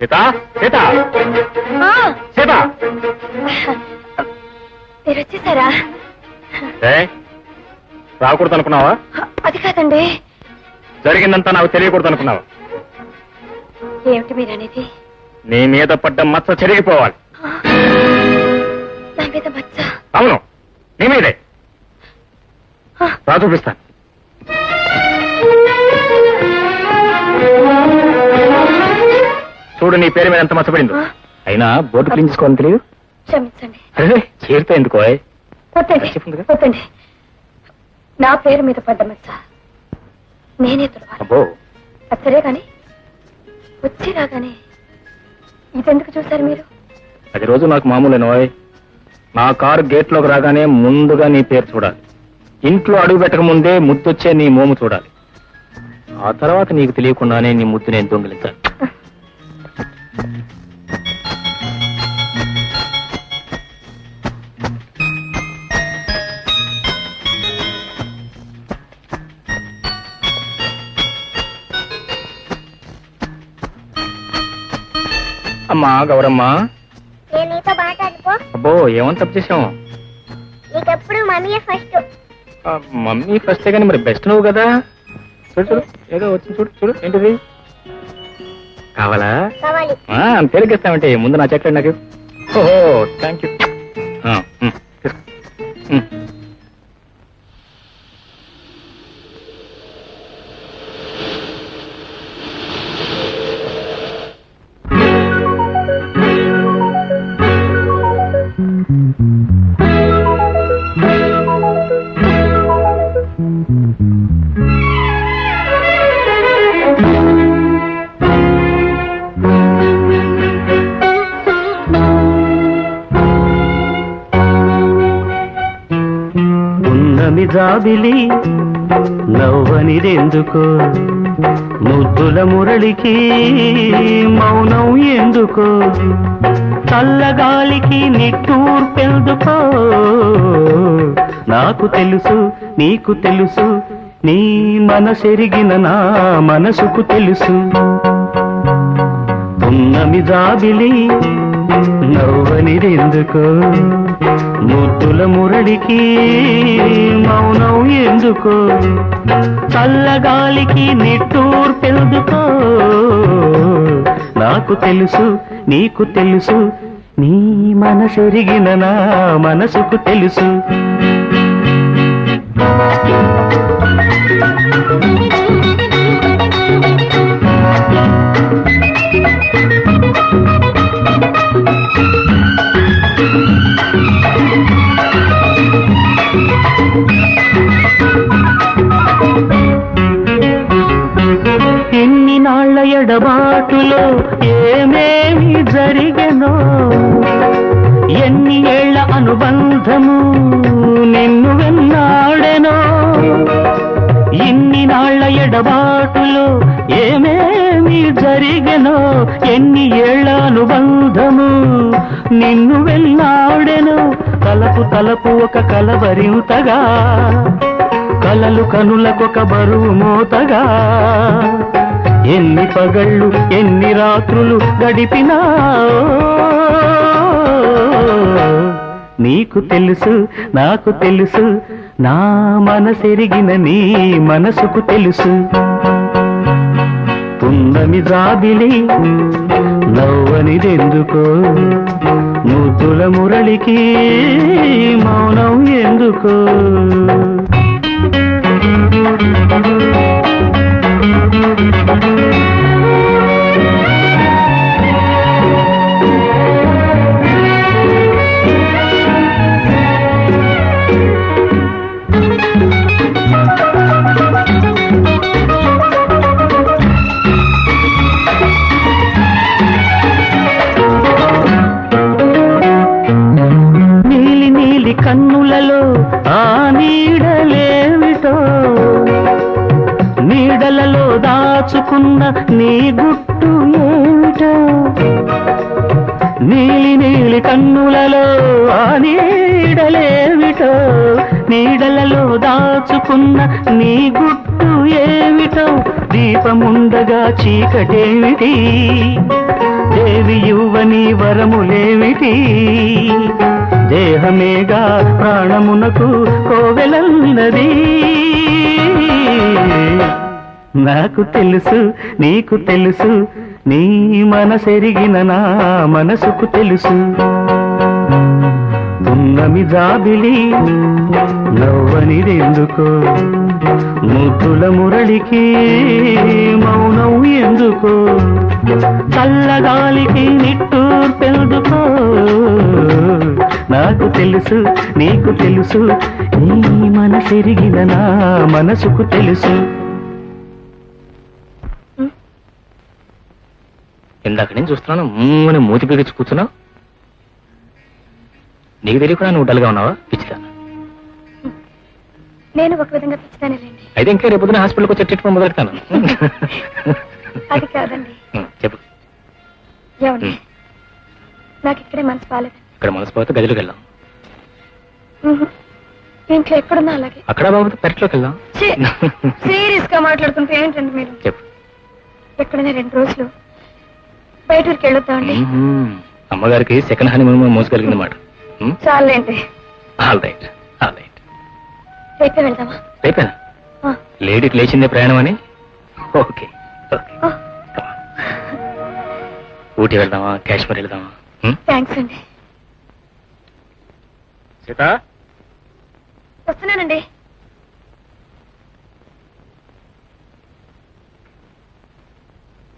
సీత సీత. మీరు వచ్చేసారా? రాకూడదు అనుకున్నావా? అది కాదండి. జరిగిందంతా నాకు తెలియకూడదు అనుకున్నావా? ఏమిటి మీరు అనేది నీ మీద పడ్డ మచ్చ చెరిగిపోవాలి. నా మీద మచ్చ. అవును నీ మీదే. రా చూపిస్తాను. చూడు నీ పేరు మీద ఎంత మచ్చపడింది అయినా బోర్డు క్లీన్ చేసుకోవాలని తెలియదు? క్షమించండి. అరే చేరితే ఎందుకో? వద్దండి చెప్పుందిగా. వద్దండి. నా పేరు మీద పడ్డ మచ్చ నేనే అబ్బో. సరే కానీ వచ్చి రాగానే ఇదెందుకు చూశారు మీరు? అది రోజు నాకు మామూలేనోయ్ నా కారు గేట్లోకి రాగానే ముందుగా నీ పేరు చూడాలి. ఇంట్లో అడుగు పెట్టక ముందే ముద్దొచ్చే నీ మోము చూడాలి. ఆ తర్వాత నీకు తెలియకుండానే నీ ముద్దు నేను దొంగిలించాలి. అమ్మా గౌరమ్మా. నేను నీతో మాట్లాడుకో అబ్బో ఏమని తప్పు చేసావు నీకెప్పుడు మమ్మీ ఫస్ట్ ఆ, మమ్మీ ఫస్టే కానీ మరి బెస్ట్ నువ్వు కదా. చూడు చూడు ఏదో వచ్చింది చూడు చూడు ఏంటిది? కావాలా? కావాలి. ముందు నా చెక్కడు నాకు ఓహో థ్యాంక్ యూ తీసుకో. జాబిలి నవ్వనిదెందుకో? ముద్దుల మురళికి మౌనం ఎందుకో? చల్లగాలికి నిట్టూర్పెందుకో? నాకు తెలుసు నీకు తెలుసు నీ మనసెరిగిన నా మనసుకు తెలుసు. ఉన్నమి జాబిలి నవ్వనిదెందుకో? ముద్దుల మురళికి ఎందుకో చల్లగాలికి నిట్టూర్పెందుకో. నాకు తెలుసు నీకు తెలుసు నీ మనసెరిగిన నా మనసుకు తెలుసు. అనుబంధము నిన్ను వెన్నాడెనో. ఇన్ని నాళ్ళ ఎడబాటులో ఏమేమి జరిగెనో ఎన్ని ఏళ్ళ అనుబంధము నిన్ను వెళ్ళాడెను తలపు తలపు ఒక కలవరింతగా కలలు కనులకొక బరువు మోతగా. ఎన్ని పగళ్ళు ఎన్ని రాత్రులు గడిపినా నీకు తెలుసు నాకు తెలుసు నా మనసెరిగిన నీ మనసుకు తెలుసు. పున్నమి జాబిలి నవ్వనిదెందుకో ముద్దుల మురళికి మౌనం ఎందుకో. దాచుకున్న నీ గుట్టు ఏమిటో నీలి నీలి కన్నులలో ఆ నీడలేమిటో? నీడలలో దాచుకున్న నీ గుట్టు ఏమిటో? దీపముండగా చీకటేమిటి? దేవి యువని వరములేమిటి? దేహమేగా ప్రాణమునకు కోవెలన్నది? నాకు తెలుసు నీకు తెలుసు నీ మనసెరిగిన నా మనసుకు తెలుసు. తున్నమి జాబిలి నవ్వనిదెందుకో ముద్దుల మురళికి మౌనం ఎందుకో. చల్లగాలికి నిట్టూర్పెందుకో నాకు తెలుసు నీకు తెలుసు నీ మనసెరిగిన నా మనసుకు తెలుసు. ఇందాక నేను చూస్తున్నాను. మూని మూతి బిగించి కూర్చున్నావు నీకు తెలియకుండా నువ్వు డల్గా ఉన్నావా? పిచ్చిదా. నేను ఒక విధంగా పిచ్చిదానేలేండి అయితే ఇంకా రేపు పొద్దున హాస్పిటల్కి వచ్చే ట్రీట్మెంట్ మొదలెడతాను. అది కాదండి. చెప్పు. ఏమండి? నాకు ఇక్కడే మనసు బాగాలేదండి ఇక్కడ మనసు పోతే గదిలోకి వెళ్దాం. ఇంట్లో ఎక్కడున్నా అలాగే. అక్కడ బాగుంది పెరట్లోకి వెళ్దాం. సీరియస్గా మాట్లాడుతుంటే ఏంటండి మీరు? చెప్పు. ఎక్కడైనా రెండు రోజులు బయట ఊరికి వెళ్ళొద్దామండి. మ్మ్. అమ్మగారికి సెకండ్ హనీ మూమెంట్ మోసగలిగింది మాట చాలండి. All right all right. రేపే వెళ్దామా? రేపేనా? ఆ, లేడీకి లేచిందే ప్రయాణం అని? Okay okay. ఆ, ఊటీ వెళ్దామా? కాశ్మీర్ వెళ్దామా? థ్యాంక్స్ అండి. సీత? వస్తున్నానండి.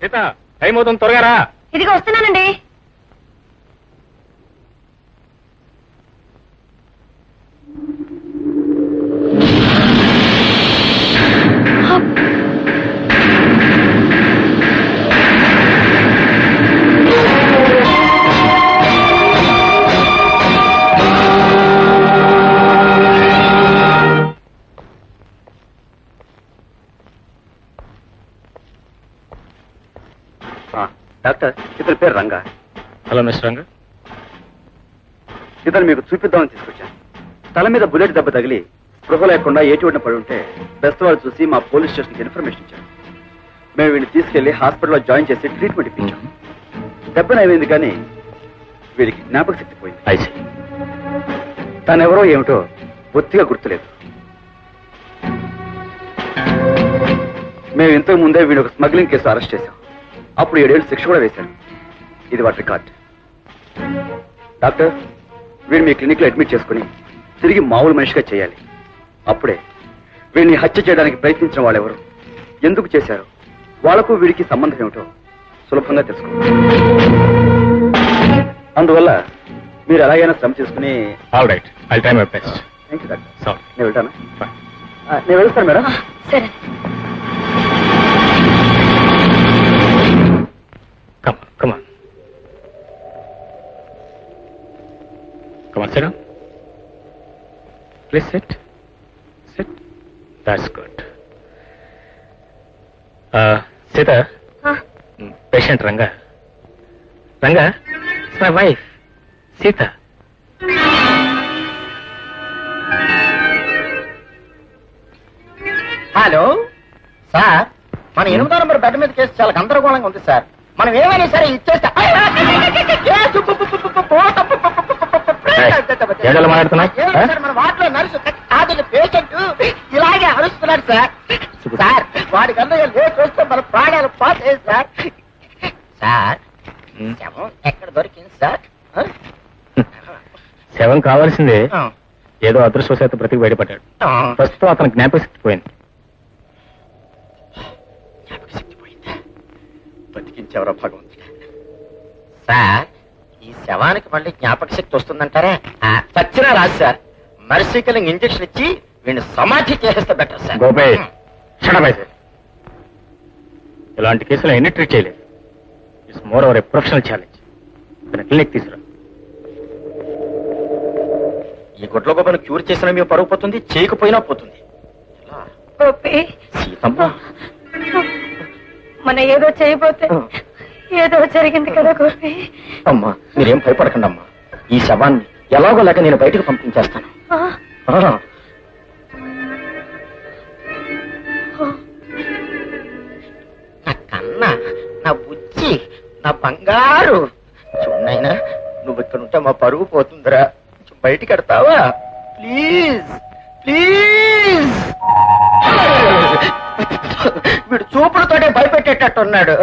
సీత టైం అవుతుంది త్వరగా రా. ఇదిగో వస్తున్నానండి. హలో మిస్టర్ రంగ ఇతను మీకు చూపిద్దామని తీసుకొచ్చాను. తల మీద బుల్లెట్ దెబ్బ తగిలి స్పృహ లేకుండా ఏ చోటున పడి ఉంటే బెస్ట్ వాళ్ళు చూసి మా పోలీస్ స్టేషన్కి ఇన్ఫర్మేషన్ ఇచ్చారు మేము వీడిని తీసుకెళ్ళి హాస్పిటల్లో జాయిన్ చేసి ట్రీట్మెంట్ ఇప్పించాం. దెబ్బ నయమైంది కానీ వీడికి జ్ఞాపక శక్తి పోయింది. ఐసి తనెవరో ఏమిటో బొత్తిగా గుర్తులేదు. మేము ఇంతకు ముందే వీడు ఒక స్మగ్లింగ్ కేసు అరెస్ట్ చేశాం. అప్పుడు ఏడేళ్ళు శిక్ష కూడా వేశారు. ఇది వాటి రికార్డ్. డాక్టర్ వీడు మీ క్లినిక్లో అడ్మిట్ చేసుకుని తిరిగి మామూలు మనిషిగా చేయాలి. అప్పుడే వీడిని హత్య చేయడానికి ప్రయత్నించిన వాళ్ళెవరు? ఎందుకు చేశారు? వాళ్ళకు వీడికి సంబంధం ఏమిటో సులభంగా తెలుసుకోవచ్చు అందువల్ల మీరు ఎలాగైనా శ్రమ చేసుకుని all right I time my best thank you doctor. Sorry నేను వెళ్తాను. ఆ, నేను వెళ్తాను మేడం. సరే. Come on, sit down. Please sit. Sit. That's good. Uh, Sita, ఆ, patient Ranga. Ranga, it's my wife, Sita. Hello sir మన ఎనిమిదో number bed మీద కేసు చాలా గందరగోళంగా ఉంది సార్ మనం ఏమైనా సరే ఇచ్చేస్తే మాట్లాడుతున్నావ్? పేషెంట్ ఇలాగే అరుస్తున్నాడు సార్ సార్ వాడి కన్నా లేట్ వస్తే మన ప్రాణాలు పోతాయి సార్ సార్. శవం ఎక్కడ దొరికింది సార్ ఆ? శవం కావాల్సిందే. ఏదో అదృష్టవశాత్తు బ్రతికి బయటపడ్డాడు. ప్రస్తుతం అతనికి జ్ఞాపకశక్తి పోయింది జ్ఞాపకశక్తి పోయిందా బతికించేవరో భగవంతుడా సార్ శవానికి మళ్ళీ జ్ఞాపక శక్తి వస్తుందంటారా? ఆ, చచ్చినా రాదు సార్. మర్సికలింగ్ ఇంజెక్షన్ ఇచ్చి వీడిని సమాధి చేసేస్తే బెటర్ సార్. ఇలాంటి కేసులు ఎన్ని ట్రీట్ చేయలేదు. It's more our a professional challenge. తన క్లినిక్ తీసుకురా. ఈ గుడ్ల గొప్పను క్యూర్ చేసిన మీ పరుగు పోతుంది చేయకపోయినా పోతుంది. ఎలా? గోపి. సీతమ్మ. మన ఏదో చేయబోతే ఏదో జరిగింది కదా గోపి. అమ్మా మీరేం భయపడకండి అమ్మా ఈ శవాన్ని ఎలాగో లేక నేను బయటకు పంపించేస్తాను. ఆ, ఆ. నా బంగారు. చూడనైనా నువ్వు ఇక్కడ ఉంటే మా పరుగు పోతుందిరా. కొంచెం బయటికి ఎడతావా ప్లీజ్ ప్లీజ్. వీడు చూపులతోటే భయపెట్టేటట్టున్నాడు.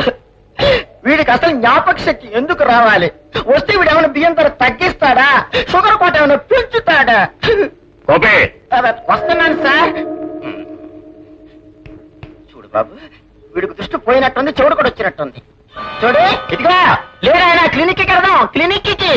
వీడికి అసలు జ్ఞాపక శక్తి ఎందుకు రావాలి? వస్తే వీడు ఏమైనా బియ్యం ధర తగ్గిస్తాడా? షుగర్ కోట ఏమైనా పెంచుతాడా? అబ్బే, వస్తున్నాను సార్. చూడు బాబు వీడికి దృష్టి పోయినట్టుంది చెవుడు కూడా వచ్చినట్టుంది. చూడు ఇదిగా లేదా క్లినిక్కి వెళ్దాం క్లినిక్కి